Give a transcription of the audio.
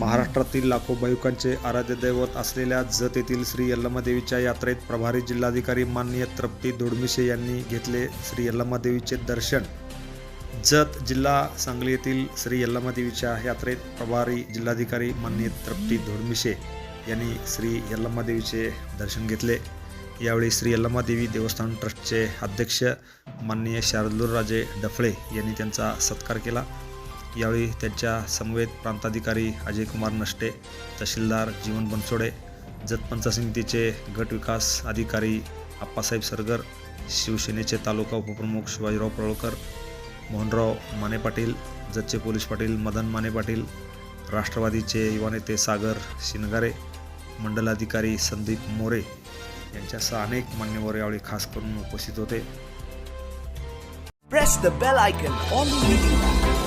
महाराष्ट्रातील लाखो भाविकांचे आराध्य दैवत असलेल्या जत येथील श्री यल्लमादेवीच्या यात्रेत प्रभारी जिल्हाधिकारी माननीय तृप्ती दोडमिशे यांनी घेतले श्री यल्लमादेवीचे दर्शन. जत जिल्हा सांगली येथील श्री यल्लमादेवीच्या यात्रेत प्रभारी जिल्हाधिकारी माननीय तृप्ती दोडमिशे यांनी श्री यल्लमादेवीचे दर्शन घेतले. यावेळी श्री यल्लमादेवी देवस्थान ट्रस्टचे अध्यक्ष माननीय शारदूरराजे डफळे यांनी त्यांचा सत्कार केला. यावेळी त्यांच्या समवेत प्रांताधिकारी अजय कुमार नष्टे तहसीलदार जीवन बनसोडे जतपंच समितीचे गट विकास अधिकारी आप्पासाहेब सरगर शिवसेनेचे तालुका उपप्रमुख शिवाजीराव पळकर मोहनराव माने पाटील जतचे पोलीस पाटील मदन माने पाटील राष्ट्रवादीचे युवा नेते सागर शिनगारे मंडलाधिकारी संदीप मोरे यांच्यासह अनेक मान्यवर यावेळी खास करून उपस्थित होते.